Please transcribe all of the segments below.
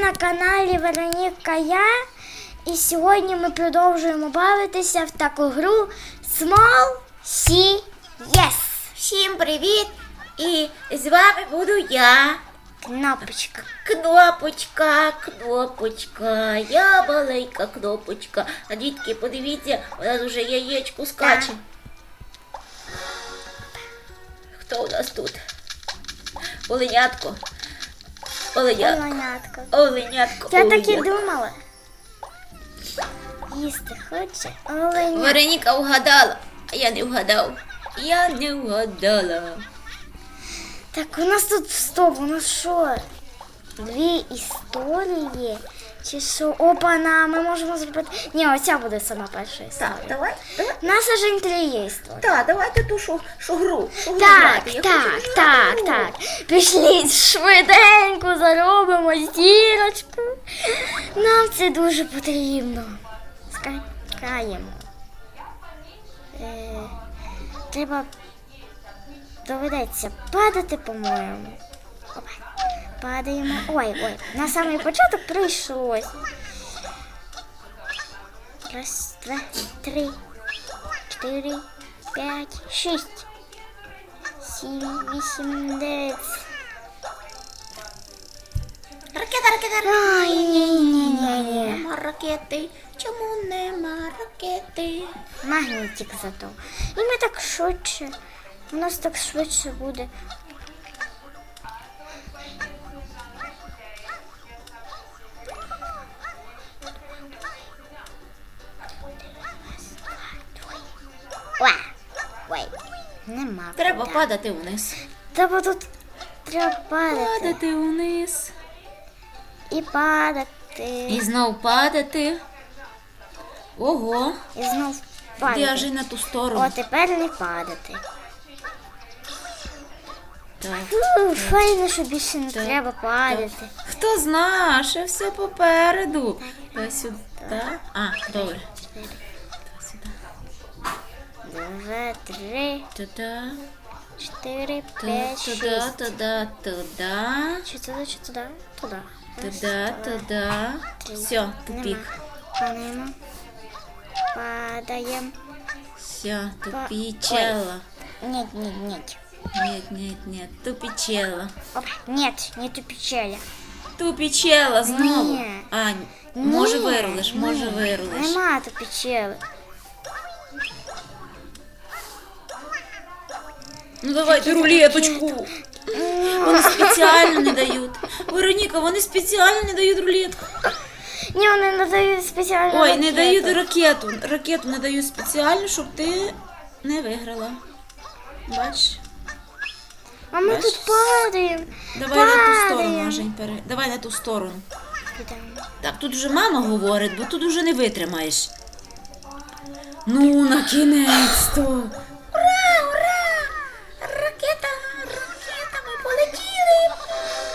на каналі Вероніка Я. І сьогодні ми продовжуємо бавитися в таку гру Small Sea Yes. Всім привіт! І з вами буду я. Кнопочка. Кнопочка, кнопочка, я маленька кнопочка. А дітки, подивіться, у нас вже яєчко скаче. Хто у нас тут? Оленятко. Оленятко. Оленятко. Оленятко. Я так і думала. Їсти хоче Оленятко. Вероніка вгадала, а я не вгадав. Я не вгадала. Так, у нас тут стоп, у нас що? Дві історії? Чи що? Опа-на, ми можемо зробити. Ні, оця буде сама перша історія. Так, давай, давай. У нас аж. Так, давайте ту що, що гру. Що Так, грати. Я так, хочу так, гру. так. Пішли швиденько заробимо зірочку. Нам це дуже потрібно. Скакаємо. Е, треба доведеться падати, по-моєму. Опа. Падаємо. Ой, ой, на самий початок прийшлось. Раз, два, три, чотири, п'ять, шість. Сім, вісім, дев'ять. Ракета, ракета, Ай, ні, ні, ні, ні. Нема ракети. Чому нема ракети? Магнітик зато. І ми так швидше. У нас так швидше буде. Нема. Треба куди. падати вниз. Треба тут треба падати. Падати вниз. І падати. І знов падати. Ого. І знов Ти падати. аж на ту сторону. О, тепер не падати. Так. Фу, файно, що більше не Так, треба падати. Хто знає, ще все попереду. Давай сюди. А, добре. Давай сюди. Два, три, Туди. чотири, Ту- п'ять, Туди, шість. туди, туди. Чи туди, чи туди? Туди. Раз, Туди, два, туди. три. Все, тупик. Нема. Падаємо. Падаємо. Все, Па- тупичела. Нет, нет, нет. Нет, нет, нет, тупичела. Оп, нет, не тупичеля. Тупічела знову. Ні. А, може Ні, вирулиш, може ні, вирулиш. Нема тупичели. Ну давайте рулеточку. Вони спеціально не дають. Вероніка, вони спеціально не дають рулетку. Ні, вони не дають спеціально. Ой, не дають ракету. Ракету не дають спеціально, щоб ти не виграла. Бачиш? А ми Бачиш? тут падаємо. Давай на ту сторону, Падаємо. Пере. Давай на ту сторону. Підемо. Так, тут вже мама говорить, бо тут уже не витримаєш. Ну, на кінець-то.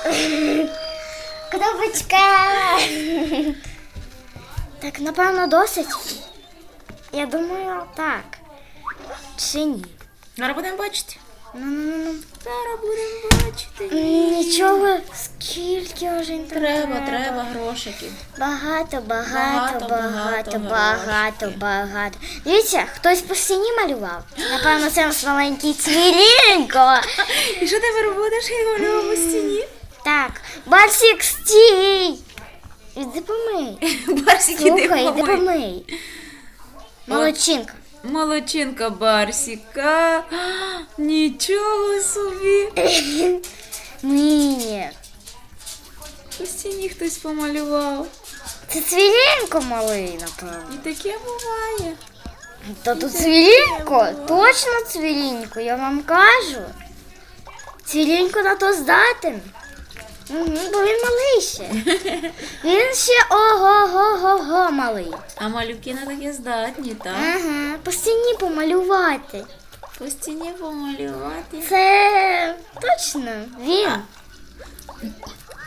Кнопочка. Так, напевно, досить. Я думаю, так. Чи ні? Зараз будемо бачити. Ну-ну-ну. Зараз будемо бачити. Нічого, скільки вже не Треба, треба грошиків. Багато, Багато, багато, багато, багато багато, багато. Дивіться, хтось по стіні малював. Напевно, це наш маленький цвірінько. І що ти будеш і малював стіні? Так, Барсік, стій! Іди помий. Барсик, іди Слухай, іди помий. помий. Молодчинка. Молодчинка Барсіка. Нічого собі. Ні. У стіні хтось помалював. Це цвірінько малий, напевно. І таке буває. Та тут цвірінько, точно цвірінько, я вам кажу. Цвірінько на то здатен. Угу, бо він малий ще. Він ще ого-го-го-го малий. А малюки на таке здатні, так? Ага, по стіні помалювати. По стіні помалювати. Це точно він.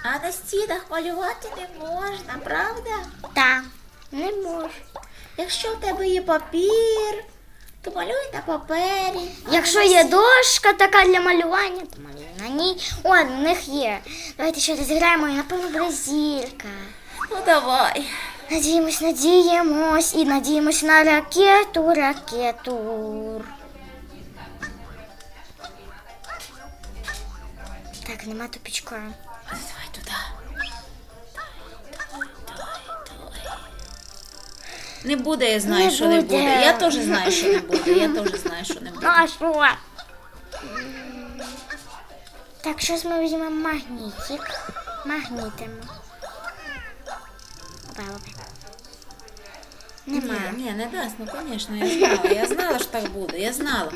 А на стінах малювати не можна, правда? Та, не можу. Якщо в тебе є папір, Малюнки малюй на папері. Якщо є дошка така для малювання, то малюй на ній. О, в них є. Давайте ще розіграємо і напевно буде зірка. Ну давай. Надіємось, надіємось і надіємось на ракету, ракету. Так, нема тупічка. Не буде, я знаю, Не що не буде. буде. Я теж знаю, що не буде. Я теж знаю, що не Ну буде. а що? Так, щось ми візьмемо магнітик. Магнітимо. Опа, опа. Нема. Ні, ні, не дасть, ну звісно, я знала. Я знала, що так буде, я знала.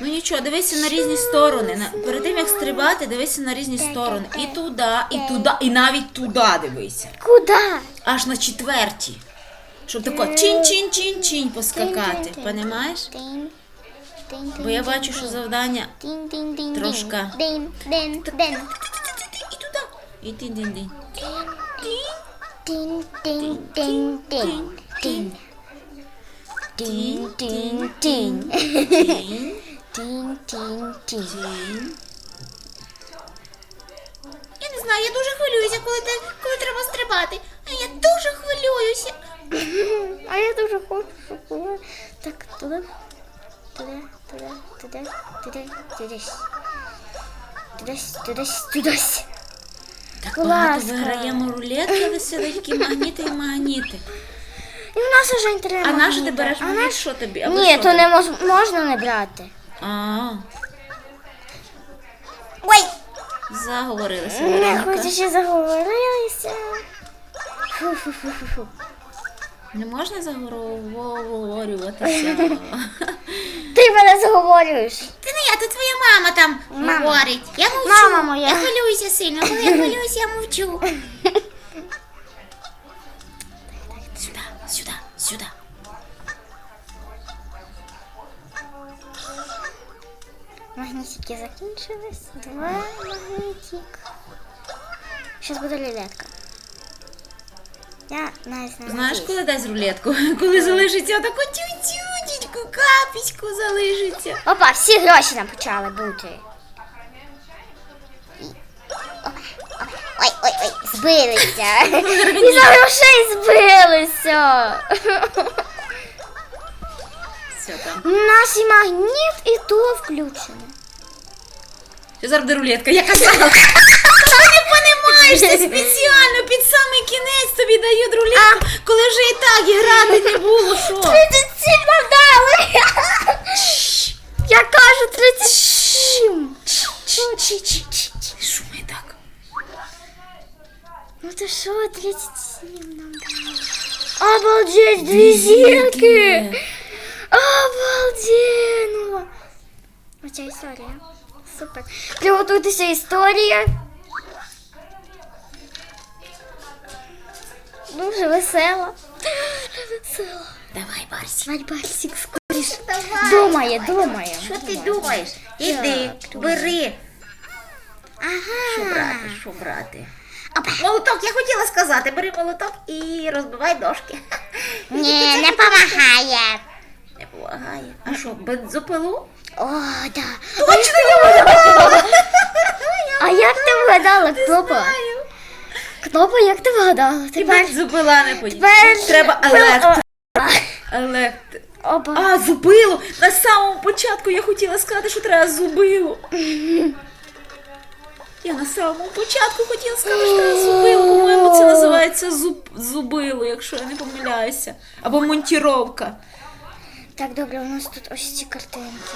Ну нічого, дивися на різні сторони. На- Перед тим як стрибати, дивися на різні сторони. І туди, і туди, і навіть туди дивися. Куда? Аж на четверті. Щоб тако чин-чин-чин-чин поскакати. Тин-тин-тин. Понімаєш? Тин, Бо я бачу, що завдання трошка. І туди. І тин-тин-тин. Тин, тин, тин, тин, тин. Тин, тин, тин. Тин, Тин, тин, тин. тин. Я не знаю, я дуже хвилююся, коли, коли треба стрибати. А я дуже хвилююся. А я дуже хочу шоколад. Так, туди, туди, туди, туди, туди, тудись. Тудись, тудись, тудись. Так багато виграємо рулетки, такі магніти і магніти. І в нас уже не треба. А на що ти береш А магніт? Що тобі? Або Ні, що то не мож, можна не брати. А, Ой! заговорилися. Не Вероніка. хочу ще заговорилися. Фу-фу-фу-фу. Не можна заговорюватися. Ти мене заговорюєш. Ти не я, то твоя мама там Мама. говорить. Я мовчу. Мама моя. Я хвилююся сильно. Коли я хвилююся, я мовчу. Сюди, сюди, сюди. Магнітики закінчились. Два магнітик. Зараз буде лілетка. Я не Знаєш, коли дасть рулетку? Коли залишиться таку тютютечку, капічку залишиться. Опа, всі гроші нам почали бути. Ой, ой, ой, збилися. І за грошей збилися. Все там. У нас і магніт, і то включено. Що зараз буде рулетка? Я казала. Ти це спеціально під самий кінець тобі дають рулетку, коли вже і так і грати не було, що? 37 нам дали. Я кажу 37. Шуми так. Ну то що, 37 нам дали? Обалдеть, дві зірки. Обалденно! Оця історія. Супер. Приготуйтеся історія. Дуже весела. Весела. Давай, Барсі. Мать Барсік скоріше. Думає, думає. Що ти думаєш? Іди, бери. Ага. Що брати, що брати? Молоток, я хотіла сказати, бери молоток і розбивай дошки. Ні, не допомагає. Не помагає. А що, бензопилу? О, да. Точно я вгадала! А як ти вгадала, Кнопа? Кнопа, як ти вгадала? Тепер... бензопила не. Тепер- Треба електро. Електро. Опа. А, зубило! На самому початку я хотіла сказати, що треба зубило. Я на самому початку хотіла сказати, що треба зубило. По-моєму, це називається зуб... зубило, якщо я не помиляюся. Або монтіровка. Так, добре, у нас тут ось ці картинки.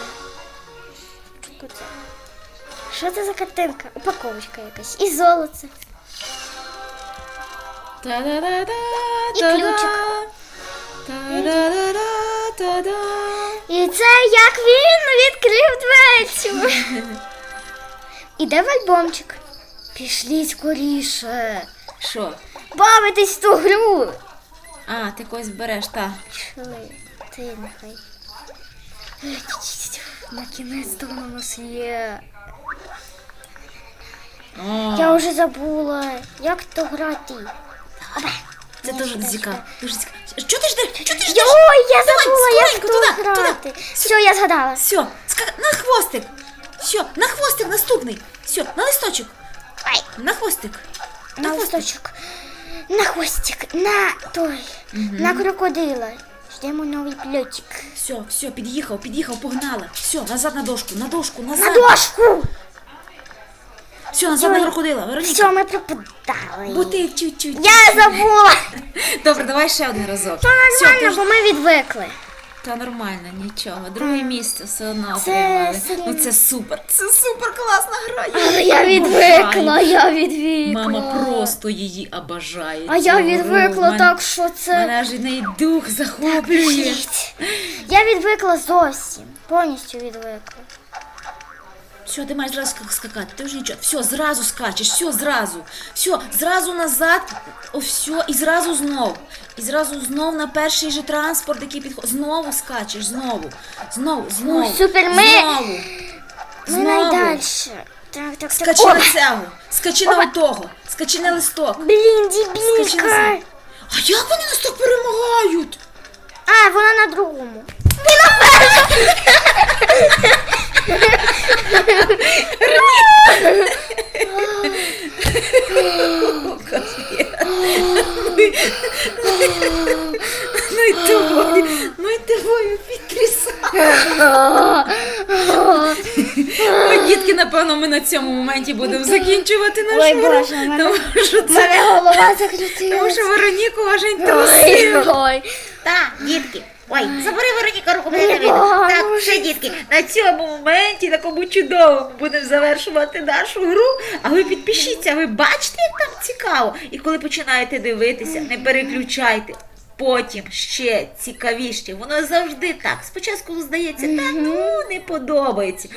Що це за картинка? Упаковочка якась. І золоце. І ключик. І це як він відкрив дверцю. Іде в альбомчик. Пішліть скоріше. Що? Бавитись в ту гру. А, ти когось береш, так. Пішли. Ти нехай. На кінець то у нас є. Я вже забула, як то грати. Це чекай, цікаво. Дуже цікаво. Що ти ждеш? Що ти ждеш? Ой, я забула, як скоренько, туди. грати. Все, я згадала. Все, на хвостик. Все, на хвостик наступний. Все, на листочок. Ай, На хвостик. на листочок. На хвостик, на той, на крокодила. Ждемо новий пльотик. Все, все, під'їхав, під'їхав, погнала. Все, назад на дошку, на дошку, На назад. дошку! Все, назад на Ой, крокодила. Вероніка. Все, ми пропадали. Бо ти чуть-чуть. Я забула. Добре, давай ще один разок. Все, нормально, ти бо ми відвикли. Та нормально, нічого. Друге місце все одно Це отримали. Ну це супер, це супер класна гра. Але я відвикла, я відвикла. Мама просто її обожає. А я цю гру. відвикла Мен- так, що це. Мене аж і неї дух захоплює. Жить. Я відвикла зовсім. Повністю відвикла. Все, ти маєш зразу скакати, ти вже нічого. Все, зразу скачеш, все, зразу. Все, зразу назад, о, все, і зразу знов. І зразу знов на перший же транспорт, який підходить. Знову скачеш, знову. Знову, знову. супер, ми- Знову. Ми Знову. найдальше. Так, так, так. Скачи О, на цього, скачи на того, скачи на листок. Блін, Скачи дебілька. назад. А як вони нас так перемагають? А, вона на другому. Ну і тобою, ну і тобою підтрясає. Ой, дітки, напевно, ми на цьому моменті будемо закінчувати нашу Ой, гру, Боже, мене- тому що це Мене голова тому закрутилась. що Вероніку важень Ой, трусив. ой. Так, дітки. Ой, забери Вероніка руку мене не видно. Все, дітки, на цьому моменті, такому чудовому, будемо завершувати нашу гру. А ви підпишіться, ви бачите, як там цікаво. І коли починаєте дивитися, не переключайте. Потім ще цікавіше. Воно завжди так. Спочатку здається, та ну не подобається.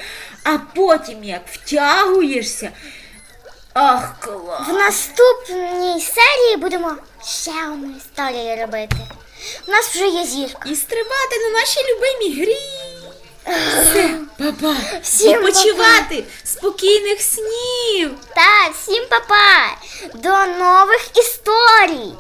А потім як втягуєшся. Ах, клас! В наступній серії будемо ще одну історію робити. У нас вже є зірка. І стрибати на нашій любимій грі. Все, папа. Всім Відпочивати. Спокійних снів. Так, всім па-па! До нових історій!